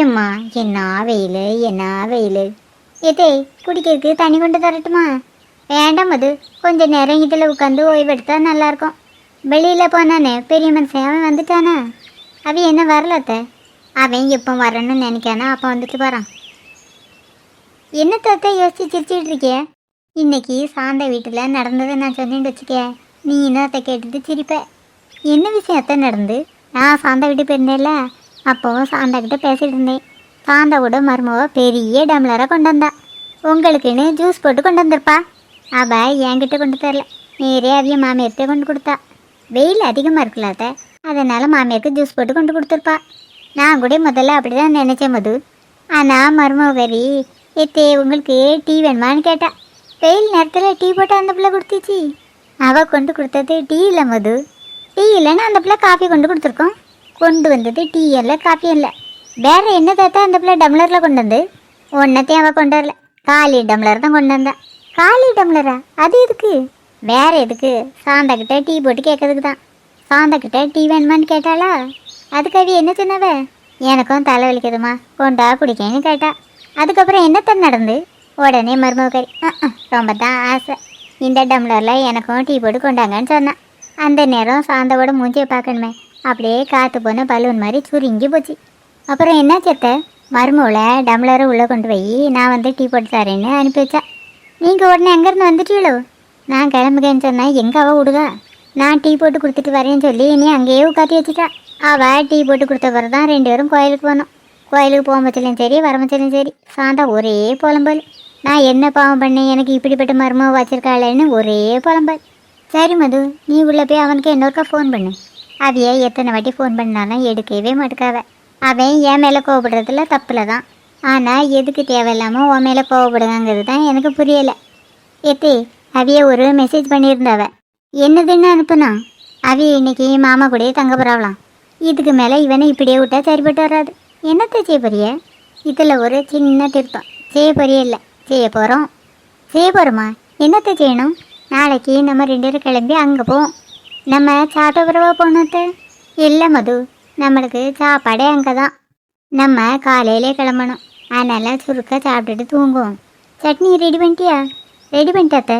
ஏம்மா என்ன வெயில் என்ன வெயில்? ஏதே குடிக்கிறதுக்கு தண்ணி கொண்டு தரட்டுமா? வேண்டாம் அது கொஞ்ச நேரம் இதில் உட்காந்து ஓய்வெடுத்தா நல்லாயிருக்கும் வெளியில் போனானே பெரிய மனுஷன் அவன் வந்துட்டானா? அவன் என்ன வரலத்த அவன் எப்போ வரணும்னு நினைக்கானா? அப்போ வந்துட்டு போகிறான் என்ன தாத்தா யோசிச்சு சிரிச்சிட்டு இருக்கிய? இன்னைக்கு சாந்த வீட்டில் நடந்ததை நான் சொன்னேன்னு வச்சுக்க நீ இன்னத்தை கேட்டுட்டு சிரிப்ப. என்ன விஷயத்த நடந்து? நான் சாந்தா வீட்டு போயிருந்தேன்ல அப்போ சாந்தா கிட்ட பேசிட்டு இருந்தேன். சாந்தாவோட மருமவ பெரிய டம்ளரை கொண்டு வந்தா. உங்களுக்குன்னு ஜூஸ் போட்டு கொண்டு வந்திருப்பா. அவ என்கிட்ட கொண்டு தரல. நேரே அவிய மாமியார்கிட்ட கொண்டு கொடுத்தா. வெயில் அதிகமாக இருக்குல்லாத அதனால் மாமியாருக்கு ஜூஸ் போட்டு கொண்டு கொடுத்துருப்பா. நான் கூட முதல்ல அப்படி தான் நினச்சேன் மது. ஆனால் மருமகரி ஏத்தே உங்களுக்கு டீ வேணுமான்னு கேட்டா. வெயில் நேரத்தில் டீ போட்டு அந்த பிள்ளை கொடுத்துச்சு. அவள் கொண்டு கொடுத்தது டீ இல்லை மது. டீ இல்லைன்னா அந்த பிள்ளை காஃபி கொண்டு கொடுத்துருக்கோம். கொண்டு வந்தது டீ இல்லை காஃபி இல்லை வேற என்ன தாத்தா அந்த பிள்ளை டம்ளரில் கொண்டு வந்து? ஒன்றத்தையும் அவள் கொண்டு வரல. காலி டம்ளர் தான் கொண்டு வந்தா. காலி டம்ளரா? அது எதுக்கு? வேற எதுக்கு? சாந்தாக்கிட்ட டீ போட்டு கேட்கறதுக்கு தான். சாந்தாக்கிட்ட டீ வேணுமான்னு கேட்டாளா? அதுக்கு என்ன சொன்னவ? எனக்கும் தலை வலிக்குதுமா கொண்டா குடிக்கேன்னு கேட்டா. அதுக்கப்புறம் என்னத்தான் நடந்து? உடனே மருமகரி ரொம்ப தான் ஆசை. இந்த டம்ளரில் எனக்கும் டீ போட்டு கொண்டாங்கன்னு சொன்னான் அந்த நேரம் சாந்தோட மூஞ்சியை பார்க்கணுமே. அப்படியே காற்று போன பலூன் மாதிரி சுருங்கி போச்சு. அப்புறம் என்ன செத்த? மருமவளை டம்ளரை உள்ளே கொண்டு போய் நான் வந்து டீ போட்டு தரேன்னு அனுப்பி வச்சா. நீங்கள் உடனே எங்கேருந்து வந்துட்டீங்களோ? நான் கிளம்புகேன்னு சொன்னால் எங்கே அவள் விடுதா நான் டீ போட்டு கொடுத்துட்டு வரேன்னு சொல்லி நீ அங்கேயே உட்காத்தி வச்சுட்டா. அவள் டீ போட்டு கொடுத்த பிறகு தான் ரெண்டு பேரும் கோயிலுக்கு போனோம். கோயிலுக்கு போகும்போதுலையும் சரி வரம்பத்திலையும் சரி. சாந்தா ஒரே புலம்பல். நான் என்ன பாவம் பண்ணேன் எனக்கு இப்படிப்பட்ட மருமக வச்சிருக்காளேன்னு ஒரே புலம்பல். சரி மது நீ உள்ளே போய் அவனுக்கு இன்னொருக்கா ஃபோன் பண்ணு. அவைய எத்தனை வாட்டி ஃபோன் பண்ணாலும் எடுக்கவே மாட்டுக்காவ. அவன் என் மேலே கோவப்படுறதுல தப்பில் தான் ஆனால் எதுக்கு தேவையில்லாமல் உன் மேலே கோவப்படுங்கிறது தான் எனக்கு புரியலை. எத்தி அவிய ஒரு மெசேஜ் பண்ணியிருந்தாவ. என்னதுன்னு அனுப்புனா? அவிய இன்னைக்கு மாமா கூடயே தங்க போறாவலாம் இதுக்கு மேலே இவனை இப்படியே விட்டா சரிப்பட்டு வராது. என்னத்தை செய்ய போறிய? இதில் ஒரு சின்ன திருத்தம். செய்ய போறிய இல்லை செய்ய போகிறோம் செய்ய போகிறோமா என்னத்தை செய்யணும்? நாளைக்கு நம்ம ரெண்டு பேரும் கிளம்பி அங்கே போவோம். நம்ம சாப்பிட்ட போனது இல்லை மது நம்மளுக்கு சாப்பாடே அங்கே தான் நம்ம காலையிலே கிளம்பணும். அதனால் சுருக்க சாப்பிட்டுட்டு தூங்குவோம். சட்னி ரெடி பண்ணிட்டியா? ரெடி பண்ணிட்டாத்த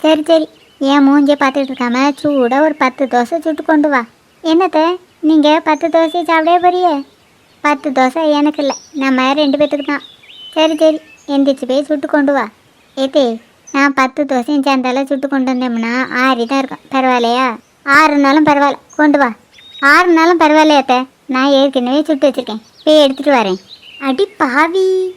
சரி சரி. என் மூஞ்சியை பார்த்துட்டு இருக்காம சூடாக ஒரு பத்து தோசை சுட்டு கொண்டு வா. என்னத்த நீங்கள் பத்து தோசையை சாப்பிடவே போறியே? பத்து தோசை எனக்கு இல்லை. நம்ம ரெண்டு பேத்துக்கு தான். சரி சரி. எந்திரிச்சு போய் சுட்டு கொண்டு வா. ஏத்தே நான் பத்து தோசையும் சேர்ந்தால சுட்டு கொண்டு வந்தோம்னா ஆறி தான் இருக்கும். பரவாயில்லையா? ஆறு நாளும் பரவாயில்ல. கொண்டு வா. ஆறு நாளும் பரவாயில்லையாத்த நான் ஏற்கனவே சுட்டு வச்சுருக்கேன். போய் எடுத்துகிட்டு வரேன். அடி பாவி.